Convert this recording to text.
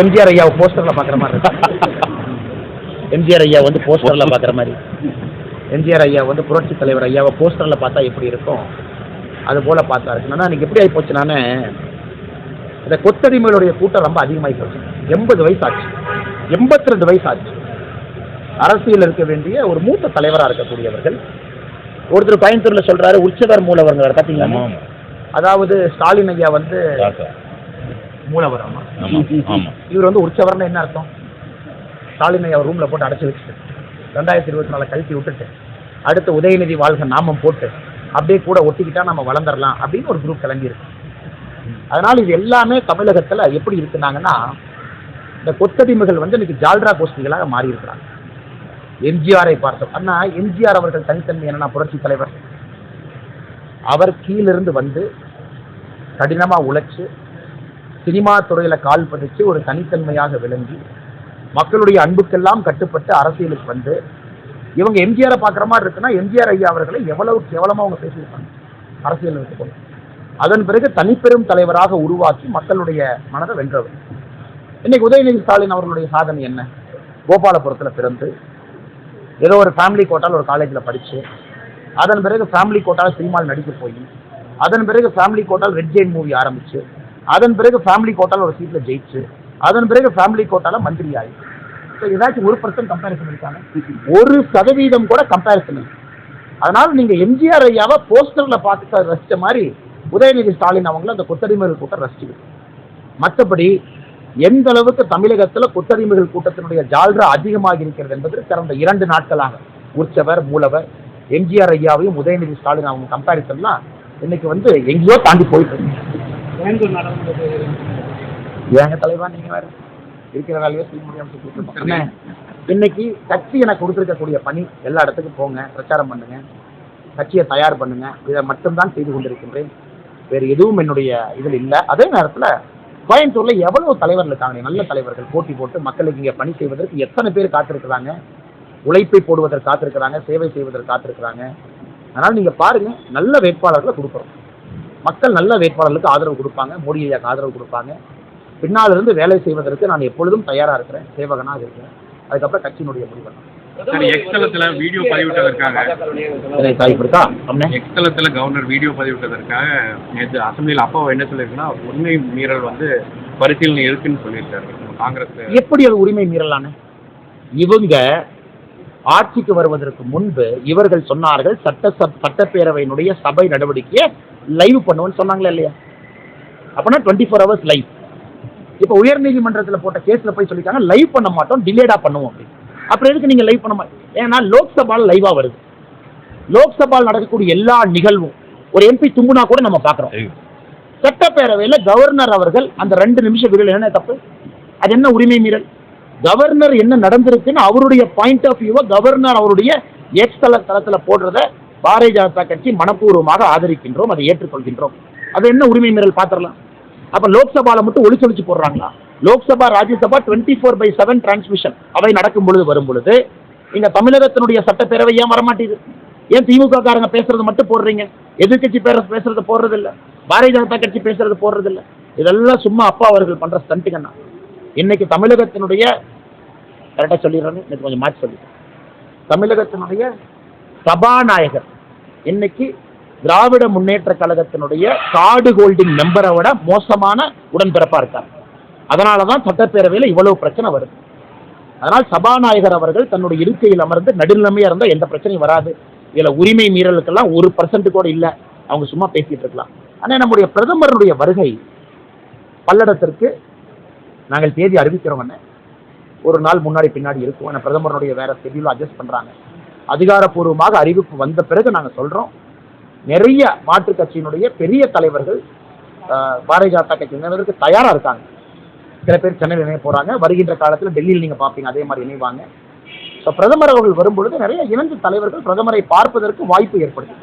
எம்ஜிஆர் ஐயாவை போஸ்டர்ல பாக்குற மாதிரி எம்ஜிஆர் ஐயா வந்து போஸ்டர்ல பாக்குற மாதிரி. எம்ஜிஆர் ஐயா வந்து புரட்சி தலைவர் ஐயாவை போஸ்டர்ல பார்த்தா எப்படி இருக்கும்? அது போல பார்த்தா இருக்கு. ஆனா இன்னைக்கு எப்படி ஆகி போச்சுனானே இந்த கொத்தடிமைகளுடைய கூட்டம் ரொம்ப அதிகமாகி போச்சு. எண்பது வயசு ஆச்சு எண்பத்தி ரெண்டு வயசு ஆச்சு அரசியல் இருக்க வேண்டிய ஒரு மூத்த தலைவராக இருக்கக்கூடியவர்கள். ஒருத்தர் கோயம்புத்தூர்ல சொல்றாரு உற்சவர் மூலவர்கள் பார்த்தீங்களா அதாவது ஸ்டாலின் ஐயா வந்து தாத்தா மூலவர் ஆமா. ஆமாம் ஆமாம் இவர் வந்து உற்சவர்னா என்ன அர்த்தம்? ஸ்டாலின் ஐயா ரூம்ல போட்டு அடைச்சி வச்சுட்டு ரெண்டாயிரத்தி இருபத்தி நாலு கழிச்சு விட்டுட்டு அடுத்து உதயநிதி வாழ்க நாமம் போட்டு அப்படியே கூட ஒட்டிக்கிட்டா நம்ம வளர்ந்துடலாம் அப்படின்னு ஒரு குரூப் கிளம்பியிருக்கு அதனால இது எல்லாமே தமிழகத்துல எப்படி இருக்குனாங்கன்னா இந்த கொத்தடிமைகள் வந்து இன்னைக்கு ஜால்ரா கோஷ்டிகளாக மாறி இருக்கிறாங்க எம்ஜிஆரை பார்த்தோம். அண்ணா எம்ஜிஆர் அவர்கள் தனித்தன்மை என்னன்னா புரட்சி தலைவர். அவர் கீழிருந்து வந்து கடினமா உழைச்சு சினிமா துறையில் கால் பதிச்சு ஒரு தனித்தன்மையாக விளங்கி மக்களுடைய அன்புக்கெல்லாம் கட்டுப்பட்டு அரசியலுக்கு வந்து இவங்க எம்ஜிஆரை பார்க்குற மாதிரி இருக்குன்னா எம்ஜிஆர் ஐயா அவர்களை எவ்வளவு கேவலமாக அவங்க பேசியிருப்பாங்க அரசியல் வைத்துக்கொண்டு அதன் பிறகு தனிப்பெரும் தலைவராக உருவாக்கி மக்களுடைய மனதை வென்றவர். இன்னைக்கு உதயநிதி ஸ்டாலின் அவர்களுடைய சாதனை என்ன? கோபாலபுரத்தில் பிறந்து ஏதோ ஒரு ஃபேமிலி கோட்டால் ஒரு காலேஜில் படித்து அதன் பிறகு ஃபேமிலி கோட்டால் சினிமாவில் நடிக்க போய் அதன் பிறகு ஃபேமிலி கோட்டால் ரெட் ஜெயின் மூவி ஆரம்பிச்சு அதன் பிறகு ஃபேமிலி கோட்டால் ஒரு சீட்டில் ஜெயிச்சு அதன் பிறகு ஃபேமிலி கோட்டால மந்திரி ஆயிடுச்சு ஸோ ஏதாச்சும் ஒரு பர்சன்ட் கம்பேரிசன் இருக்காங்க ஒரு சதவீதம் கூட கம்பேரிசன் இல்லை. அதனால நீங்க எம்ஜிஆர் ஐயாவை போஸ்டர்ல பார்த்து ரசிச்ச மாதிரி உதயநிதி ஸ்டாலின் அவங்கள அந்த கொத்தடிமைகள் கூட்டம் ரசிச்சுக்கிட்டு மற்றபடி எந்த அளவுக்கு தமிழகத்துல கொத்தடிமைகள் கூட்டத்தினுடைய ஜால்ரா அதிகமாக இருக்கிறது என்பது கடந்த இரண்டு நாட்களாக உற்சவர் மூலவர் எம்ஜிஆர் ஐயாவையும் உதயநிதி ஸ்டாலின் அவங்க கம்பேரிசன்லாம் இன்னைக்கு வந்து எங்கேயோ தாண்டி போயிட்டு இருக்கு. ஏங்க தலைவா நீங்க வேற இருக்கிற வேலையை செய்ய முடியாம சுத்திட்டு இருக்கோம். அண்ணே, இன்னைக்கு கட்சி எனக்கு கொடுத்திருக்கக்கூடிய பணி எல்லா இடத்துக்கும் போங்க பிரச்சாரம் பண்ணுங்க கட்சியை தயார் பண்ணுங்க இதை மட்டும்தான் செய்து கொண்டிருக்கின்றேன். வேறு எதுவும் என்னுடைய இதில் இல்லை. அதே நேரத்தில் கோயம்புத்தூர்ல எவ்வளவு தலைவர்கள் இருக்காங்க? நல்ல தலைவர்கள் போட்டி போட்டு மக்களுக்கு இங்கே பணி செய்வதற்கு எத்தனை பேர் காத்திருக்கிறாங்க? உழைப்பை போடுவதற்கு காத்திருக்கிறாங்க சேவை செய்வதற்கு காத்திருக்கிறாங்க. அதனால் நீங்க பாருங்க நல்ல வேட்பாளர்களை கொடுக்குறோம். மக்கள் நல்ல வேட்பாளர்களுக்கு ஆதரவு கொடுப்பாங்க மோடி ஐயாக்கு ஆதரவு கொடுப்பாங்க. பின்னால் இருந்து வேலை செய்வதற்கு நான் எப்பொழுதும் தயாரா இருக்கிறேன் சேவகனாக இருக்கிறேன். அதுக்கப்புறம் கட்சியினுடைய முடிவு. எக்ஸ்தலத்துல வீடியோ பதிவிட்டதற்காக. அண்ணே எக்ஸ்தலத்துல கவர்னர் வீடியோ பதிவிட்டதற்காக நேற்று அசம்பிளியில் அப்பா என்ன சொல்லியிருக்குன்னா உண்மை மீறல் வந்து பரிசீலனை இருக்குன்னு சொல்லியிருக்காரு. காங்கிரஸ் எப்படி அது உரிமை மீறலான இவங்க ஆட்சிக்கு வருவதற்கு முன்பு இவர்கள் சொன்னார்கள் சட்ட சட்டப்பேரவையினுடைய சபை நடவடிக்கையை லைவ் பண்ணுவோம்னு சொன்னாங்களா இல்லையா? அப்பனா டுவெண்ட்டி ஃபோர் ஹவர்ஸ் லைவ் இப்போ உயர்நீதிமன்றத்தில் போட்ட கேஸ்ல போய் சொல்லிட்டாங்க லைவ் பண்ண மாட்டோம் டிலேடா பண்ணுவோம் அப்படின்னு. அப்புறம் எதுக்கு நீங்க லைவ் பண்ண மாட்டோம் ஏன்னா லோக்சபால லைவா வருது. லோக்சபால் நடக்கக்கூடிய எல்லா நிகழ்வும் ஒரு எம்பி தும்புனா கூட நம்ம பார்க்குறோம். சட்டப்பேரவையில் கவர்னர் அவர்கள் அந்த ரெண்டு நிமிஷம் விரல் என்ன தப்பு? அது என்ன உரிமை மீறல்? கவர்னர் என்ன நடந்திருக்குன்னு அவருடைய பாயிண்ட் ஆஃப் வியூவை கவர்னர் அவருடைய எக்ஸ் தளத்தில் போடுறத பாரதிய ஜனதா கட்சி மனப்பூர்வமாக ஆதரிக்கின்றோம் அதை ஏற்றுக்கொள்கின்றோம். அது என்ன உரிமை மீறல் பார்த்துடலாம் அப்போ லோக்சபால மட்டும் ஒளிச்சொலிச்சு போடுறாங்களா? Lok Sabha Rajya Sabha twenty four by seven transmission அவை நடக்கும் பொழுது வரும் பொழுது இங்க தமிழகத்தினுடைய சட்டப்பேரவை ஏன் வரமாட்டேங்குது? ஏன் திமுக காரங்க பேசுறது மட்டும் போடுறீங்க? எதிர்கட்சி பேர பேசுறது போடுறது இல்ல பாரதிய ஜனதா கட்சி பேசுறது போடுறது இல்லை இதெல்லாம் சும்மா அப்பா அவர்கள் பண்ற ஸ்டண்ட்டுங்கண்ணா இன்னைக்கு தமிழகத்தினுடைய கரெக்டாக சொல்லிடுறேன்னு இன்னைக்கு கொஞ்சம் மாற்றி சொல்லிடுறேன். தமிழகத்தினுடைய சபாநாயகர் இன்னைக்கு திராவிட முன்னேற்ற கழகத்தினுடைய கார்டு ஹோல்டிங் மெம்பரை விட மோசமான உடன்பிறப்பா இருக்கார். அதனால தான் சட்டப்பேரவையில் இவ்வளவு பிரச்சனை வருது. அதனால் சபாநாயகர் அவர்கள் தன்னுடைய இருக்கையில் அமர்ந்து நடுநிலைமையாக இருந்தால் எந்த பிரச்சனையும் வராது. இதில் உரிமை மீறலுக்கெல்லாம் ஒரு பர்சன்ட் கூட இல்லை. அவங்க சும்மா பேசிட்டு இருக்கலாம். ஆனால் நம்முடைய பிரதமருடைய வருகை பல்லடத்திற்கு நாங்கள் தேதி அறிவிக்கிறோம் என்ன? ஒரு நாள் முன்னாடி பின்னாடி இருக்கும். ஏன்னா பிரதமருடைய வேற ஷெட்யூல் அட்ஜஸ்ட் பண்றாங்க. அதிகாரப்பூர்வமாக அறிவிப்பு வந்த பிறகு நாங்கள் சொல்றோம். நிறைய மாற்றுக் கட்சியினுடைய பெரிய தலைவர்கள் பாரதிய ஜனதா கட்சி இணைவதற்கு தயாரா இருக்காங்க. சில பேர் சென்னையில் இணைய போறாங்க. வருகின்ற காலத்தில் டெல்லியில் நீங்க பார்ப்பீங்க அதே மாதிரி இணைவாங்க. ஸோ பிரதமர் அவர்கள் வரும்பொழுது நிறைய இணைந்த தலைவர்கள் பிரதமரை பார்ப்பதற்கு வாய்ப்பு ஏற்படுத்தி